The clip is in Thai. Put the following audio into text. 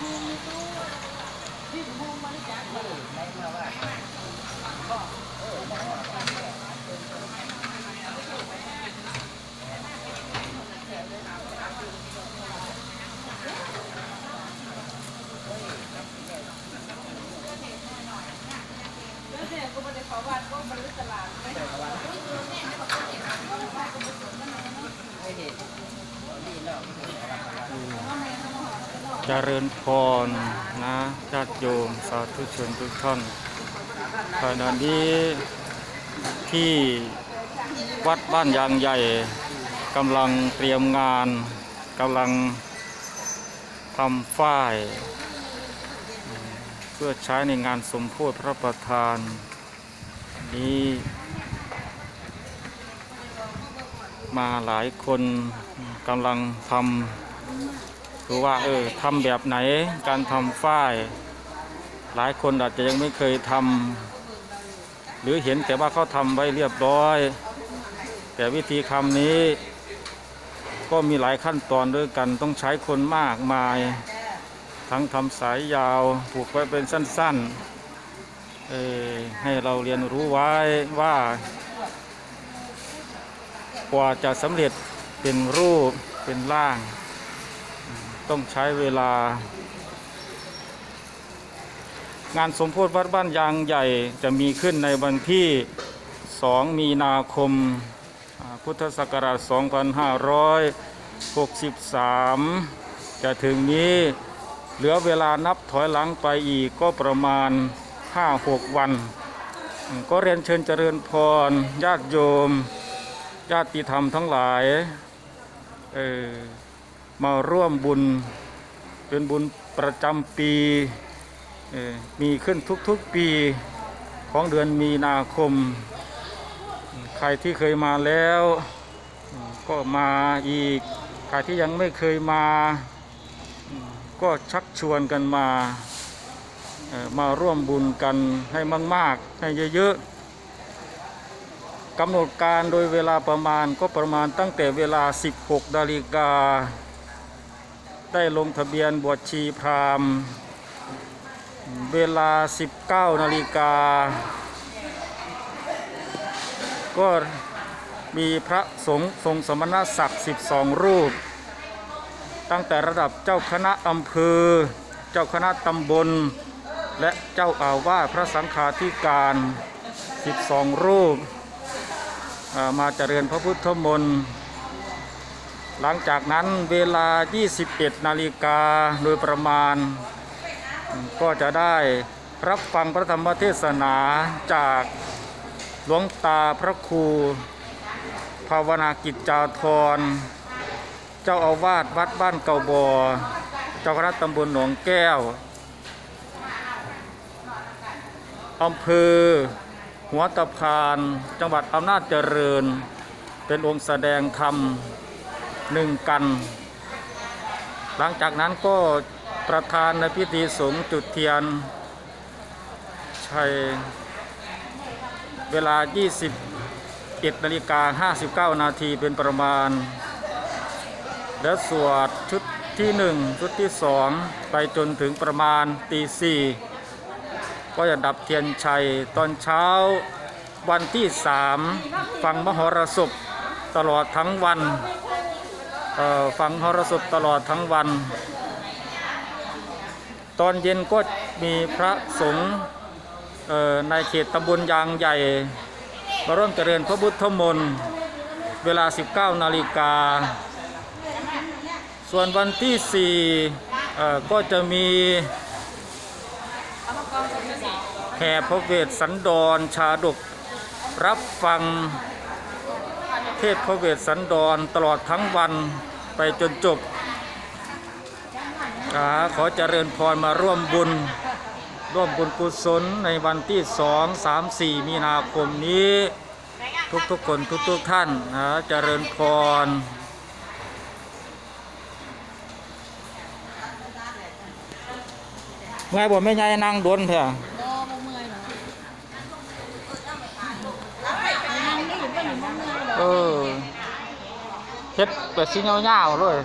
เจริญพรนะญาติโยมสาธุชนทุกท่านขณะนี้ที่วัดบ้านยางใหญ่กำลังเตรียมงานกำลังทำฝ้าย เพื่อใช้ในงานสมโพธิพระประธาน นี้มาหลายคนกำลังทำ ดูว่าเออทำแบบไหนการทำฝ้าย หลายคนอาจจะยังไม่เคยทำหรือเห็นแต่ว่าเขาทำไว้เรียบร้อย แต่วิธีทำนี้ ก็มีหลายขั้นตอนด้วยกันต้องใช้คนมากมาย ทั้งทำสายยาวผูกไว้เป็นสั้นๆเออให้เราเรียนรู้ไว้ว่ากว่าจะสำเร็จเป็นรูปเป็นร่าง ต้องใช้เวลา งานสมโพธิวัดบ้านยางใหญ่จะมีขึ้นในวันที่ 2 มีนาคมพุทธศักราช 2563 จะถึงนี้เหลือเวลานับถอยหลังไปอีกก็ประมาณ 5-6 วัน ก็เรียนเชิญเจริญพร ญาติโยม ญาติธรรมทั้งหลาย เออ มาร่วมบุญเป็นบุญประจำปีมีขึ้นทุกๆปีของเดือนมีนาคม ใครที่เคยมาแล้วก็มาอีก ใครที่ยังไม่เคยมา ก็ชักชวนกันมา มาร่วมบุญกันให้มากๆ ให้เยอะๆกำหนดการโดยเวลาประมาณก็ประมาณตั้งแต่เวลา 16นาฬิกา ได้ลงทะเบียนบวชชีพราหมณ์ เวลา 19 นาฬิกา ก็มีพระสงฆ์ทรงสมณศักดิ์ 12 รูป ตั้งแต่ระดับเจ้าคณะอำเภอ เจ้าคณะตำบล และเจ้าอาวาสพระสังฆาธิการ 12 รูป มาเจริญพระพุทธมนต์ หลังจากนั้นเวลา 21 นาฬิกาโดยประมาณ ก็จะได้รับฟังพระธรรมเทศนาจากหลวงตาพระครู ภาวนากิจจาธร เจ้าอาวาสวัดบ้านเก่าบอเจ้าคณะตำบลหนองแก้วอำเภอหัวตะพาน จังหวัดอำนาจเจริญ เป็นองค์แสดงธรรม หนึ่งกัน หลังจากนั้นก็ประธานในพิธีสงฆ์จุดเทียนชัยเวลา 21นาฬิกา59 นาทีเป็นประมาณ และสวดชุดที่หนึ่งชุดที่สองไปจนถึงประมาณตีสี่ก็จะดับเทียนชัยตอนเช้าวันที่สามฟังมหรสพตลอดทั้งวัน ฟังหรสพตลอดทั้งวัน ตอนเย็นก็มีพระสงฆ์ในเขตตำบลยางใหญ่ มาร่วมเจริญพระพุทธมนต์เวลา 19 นาฬิกา ส่วนวันที่ 4 ก็จะมีแห่พระเวสสันดรชาดกรับฟังเทศพระเวสสันดรตลอดทั้งวัน ไปจนจบอ่าขอเจริญพรมาร่วมบุญ ร่วมบุญกุศลในวันที่สองสามสี่มีนาคมนี้ ทุกๆคนทุกๆท่านนะเจริญพรไงบ่ไม่ใหญ่นั่งโดนเถอะรอบ่เมื่อยเหรอ chết về xin nhau nhau rồi